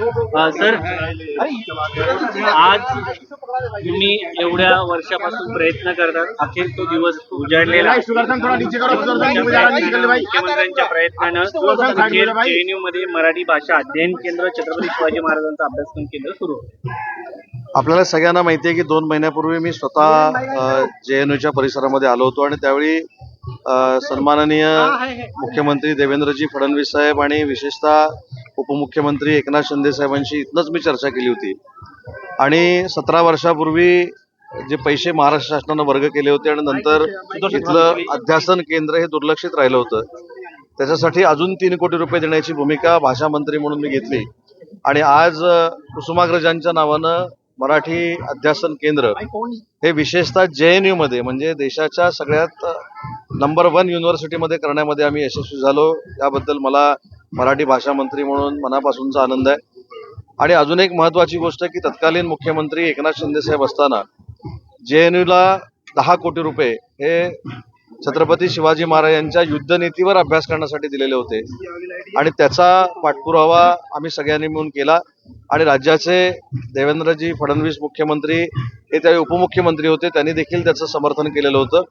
Sir आज तुम्ही एवढ्या वर्षापासून प्रयत्न करतात. अखेर तो दिवस उजाडलेला मुख्यमंत्र्यांच्या प्रयत्नानं जेएनयू मध्ये मराठी भाषा अध्ययन केंद्र छत्रपती शिवाजी महाराजांचा अभ्यासक्रम केंद्र सुरू आपल्याला सगळ्यांना माहिती आहे की दोन महिन्यापूर्वी मी स्वतः जे एन यूच्या परिसरामध्ये आलो होतो आणि त्यावेळी सन्माननीय मुख्यमंत्री देवेंद्रजी फडणवीस साहेब आणि विशेषतः उपमुख्यमंत्री एकनाथ शिंदे साहेबांशी इथनंच मी चर्चा केली होती. आणि सतरा वर्षापूर्वी जे पैसे महाराष्ट्र शासनानं वर्ग केले होते आणि नंतर इथलं अध्यासन केंद्र हे दुर्लक्षित राहिलं होतं. त्याच्यासाठी अजून तीन कोटी रुपये देण्याची भूमिका भाषा मंत्री म्हणून मी घेतली. आणि आज कुसुमाग्रजांच्या नावानं मराठी अध्यासन केंद्र हे विशेषतः जे एनमध्ये म्हणजे देशाच्या सगळ्यात नंबर वन युनिव्हर्सिटीमध्ये करण्यामध्ये आम्ही यशस्वी झालो. त्याबद्दल मला मराठी भाषा मंत्री म्हणून मनापासूनचा आनंद आहे. आणि अजून एक महत्वाची गोष्ट की तत्कालीन मुख्यमंत्री एकनाथ शिंदेसाहेब असताना जे एन यूला दहा कोटी रुपये हे छत्रपती शिवाजी महाराजांच्या युद्धनीतीवर अभ्यास करण्यासाठी दिलेले होते. आणि त्याचा पाठपुरावा आम्ही सगळ्यांनी मिळून केला. आणि राज्याचे देवेंद्रजी फडणवीस मुख्यमंत्री हे त्यावेळी उपमुख्यमंत्री होते. त्यांनी देखील त्याचं समर्थन केलेलं होतं.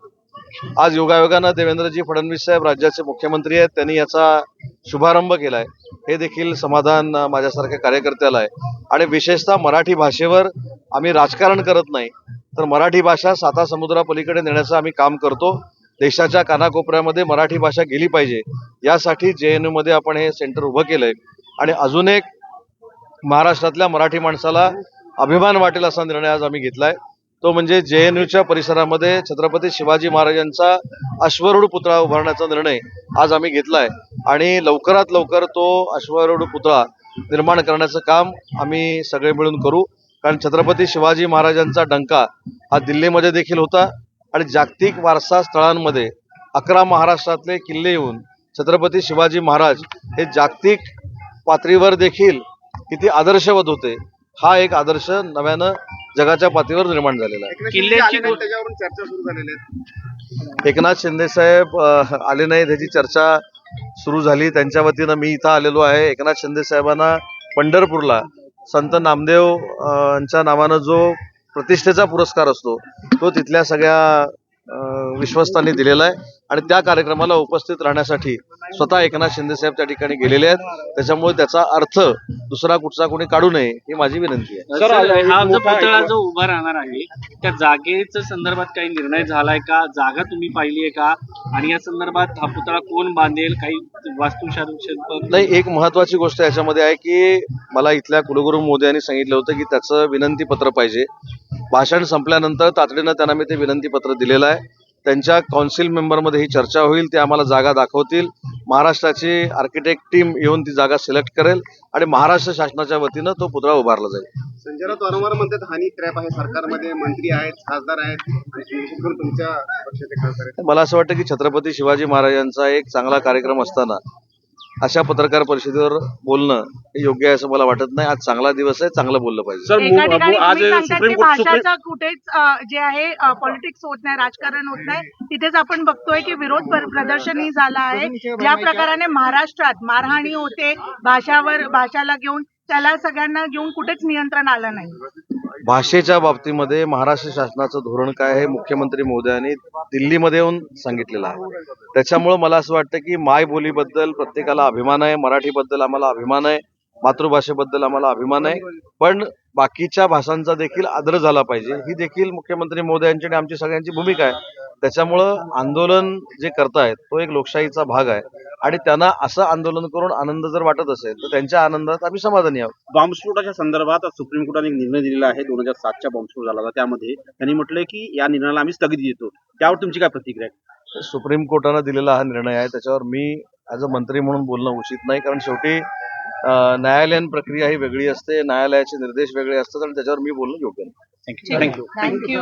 आज योगायोगानं देवेंद्रजी फडणवीस साहेब राज्याचे मुख्यमंत्री आहेत. त्यांनी याचा शुभारंभ केलाय. हे देखील समाधान माझ्यासारख्या कार्यकर्त्याला आहे. आणि विशेषतः मराठी भाषेवर आम्ही राजकारण करत नाही. तर मराठी भाषा साता समुद्रापलीकडे नेण्याचं आम्ही काम करतो. देशाच्या कानाकोपऱ्यामध्ये मराठी भाषा गेली पाहिजे. यासाठी जे एनमध्ये आपण हे सेंटर उभं केलंय. आणि अजून एक महाराष्ट्रातल्या मराठी माणसाला अभिमान वाटेल असा निर्णय आज आम्ही घेतलाय. तो म्हणजे जे एन यूच्या परिसरामध्ये छत्रपती शिवाजी महाराजांचा अश्वरूढ पुतळा उभारण्याचा निर्णय आज आम्ही घेतलाय. आणि लवकरात लवकर तो अश्वरूढ पुतळा निर्माण करण्याचं काम आम्ही सगळे मिळून करू. कारण छत्रपती शिवाजी महाराजांचा डंका हा दिल्लीमध्ये देखील होता आणि जागतिक वारसा स्थळांमध्ये अकरा महाराष्ट्रातले किल्ले येऊन छत्रपती शिवाजी महाराज हे जागतिक पातळीवर देखील किती आदर्शवत होते हा एक आदर्श नव्यानं जगाच्या पातळीवर निर्माण झालेला आहे. किल्ल्याची गो- त्याच्यावरून चर्चा सुरू झालेली आहे. एकनाथ शिंदे साहेब अ, आले नाही त्याची चर्चा सुरू झाली. त्यांच्या वतीनं मी इथं आलेलो आहे. एकनाथ शिंदे साहेबांना पंढरपूरला संत नामदेव अ, यांच्या नावानं जो प्रतिष्ठेचा पुरस्कार असतो तो तिथल्या सगळ्या अ, विश्वस्तांनी दिलेला आहे. आणि त्या कार्यक्रमाला उपस्थित राहण्यासाठी स्वतः एकनाथ शिंदे साहेब त्या ठिकाणी गेलेले आहेत. त्याच्यामुळे त्याचा अर्थ दुसरा कुठचा कोणी काढू नये ही माझी विनंती आहे. सर, हा जो पुतळा जो उभा राहणार आहे त्या जागेच्या संदर्भात काही निर्णय झालाय का? जागा तुम्ही पाहिली आहे का? आणि या संदर्भात हा पुतळा कोण बांधेल? काही वास्तुशास्त्र नाही एक महत्वाची गोष्ट याच्यामध्ये आहे की मला इथल्या कुलगुरू मोदी यांनी सांगितलं होतं की त्याचं विनंती पत्र पाहिजे. भाषण संपल्यानंतर तातडीनं त्यांना मी ते विनंती पत्र दिलेलं आहे. त्यांच्या कौन्सिल मेंबरमध्ये ही चर्चा होईल ते आम्हाला जागा दाखवतील. महाराष्ट्राची आर्किटेक्ट टीम येऊन ती जागा सिलेक्ट करेल आणि महाराष्ट्र शासनाच्या वतीनं तो पुतळा उभारला जाईल. संजय राऊत वारंवार म्हणतात हानी ट्रॅप आहे सरकारमध्ये मंत्री आहेत खासदार आहेत आणि विशेष करून तुमच्या पक्षाचे खासदार आहेत. मला असं वाटतं की छत्रपती शिवाजी महाराजांचा एक चांगला कार्यक्रम असताना अशा पत्रकार परिषदेवर बोलणं हे योग्य आहे असं मला वाटत नाही. आज चांगला दिवस आहे चांगलं बोललं पाहिजे. सर एका मु- ठिकाणी मु- आज तुम्ही सुप्रीम की कोर्ट सुप्रीम भाषाचं कुठेच अ, जे आहे पॉलिटिक्स होत नाही राजकारण होत नाही तिथेच आपण बघतोय की विरोध प्र- प्रदर्शनही झालं आहे. ज्या प्रकाराने महाराष्ट्रात मारहाणी होते भाषावर भाषाला घेऊन त्याला सगळ्यांना घेऊन कुठेच नियंत्रण आलं नाही. भाषेच्या बाबतीमध्ये महाराष्ट्र शासनाचं धोरण काय हे मुख्यमंत्री मोदयांनी दिल्लीमध्ये येऊन सांगितलेलं आहे. त्याच्यामुळं मला असं वाटतं की मायबोलीबद्दल प्रत्येकाला अभिमान आहे मराठीबद्दल आम्हाला अभिमान आहे मातृभाषेबद्दल आम्हाला अभिमान आहे पण बाकीच्या भाषांचा देखील आदर झाला पाहिजे. ही देखील मुख्यमंत्री महोदयांची आणि आमची सगळ्यांची भूमिका आहे. त्याच्यामुळं आंदोलन जे करतायत तो एक लोकशाहीचा भाग आहे. आणि त्यांना असं आंदोलन करून आनंद जर वाटत असेल तर त्यांच्या आनंदात आम्ही समाधानी आहोत. बॉम्बस्फोटाच्या संदर्भात सुप्रीम कोर्टाने एक निर्णय दिलेला आहे दोन हजार सातच्या बॉम्बस्फोट झाला होता. त्यामध्ये त्यांनी म्हटलंय की या निर्णयाला आम्ही स्थगिती देतो. त्यावर तुमची काय प्रतिक्रिया आहे? सुप्रीम कोर्टानं दिलेला हा निर्णय आहे. त्याच्यावर मी ॲज अ मंत्री म्हणून बोलणं उचित नाही कारण शेवटी न्यायालयीन प्रक्रिया ही वेगळी असते न्यायालयाचे निर्देश वेगळे असतात आणि त्याच्यावर मी बोलणं योग्य नाही. Thank you thank you